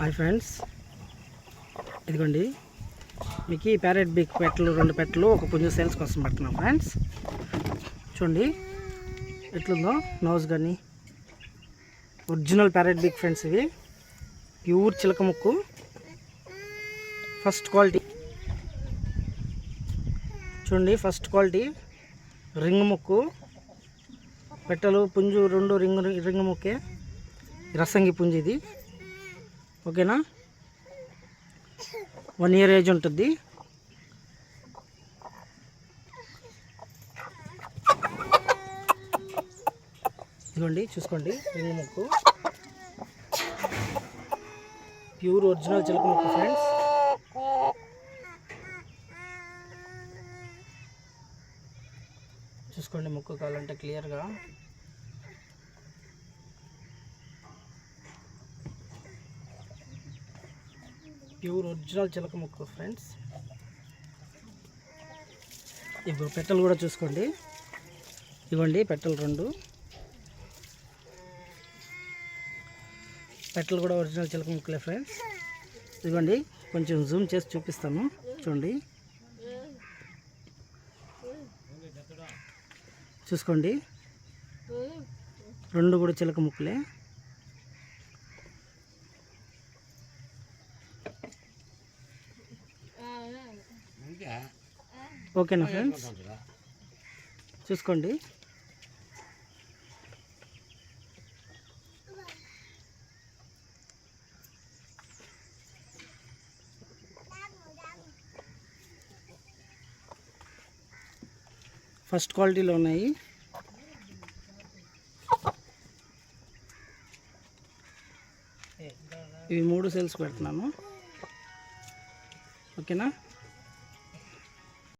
Hi friends. ఇదిగోండి. మీకు ఈ ప్యారెట్ బిగ్ పెట్టలు రెండు పెట్టలు ఒక పుంజు సేల్స్ కోసం పెడుతున్నాం ఫ్రెండ్స్. చూడండి. ఎట్లుందో నోజ్ కానీ. ఒరిజినల్ ప్యారెట్ బిగ్ ఫ్రెండ్స్ ఇవి. ప్యూర్ చిలక ముక్కు. First quality. చూడండి ఫస్ట్ క్వాలిటీ. రింగ్ ముక్కు. పెట్టలు పుంజు రెండు రింగ్ రింగ్ ముక్కే. రసంగి పుంజు ఇది. ఓకేనా? వన్ ఇయర్ ఏజ్ ఉంటుంది ఇదిగోండి చూసుకోండి. రింగ్ ముక్కు. ప్యూర్ ఒరిజినల్ చిలక ముక్కు ఫ్రెండ్స్ చూసుకోండి ముక్కు కావాలంటే క్లియర్గా ప్యూర్ ఒరిజినల్ చిలక ముక్కు ఫ్రెండ్స్ ఇప్పుడు పెట్టలు కూడా చూసుకోండి. ఇవ్వండి పెట్టలు రెండు. పెట్టలు కూడా ఒరిజినల్ చిలక ముక్కలే ఫ్రెండ్స్ ఇదిగోండి కొంచెం జూమ్ చేసి చూపిస్తాను. చూడండి. చూసుకోండి. రెండు కూడా చిలక ముక్కలే. ఓకేనా ఫ్రెండ్స్? చూసుకోండి. ఫస్ట్ క్వాలిటీలో ఉన్నాయి. ఇవి మూడు సేల్స్ పెడుతున్నాను. ఓకేనా?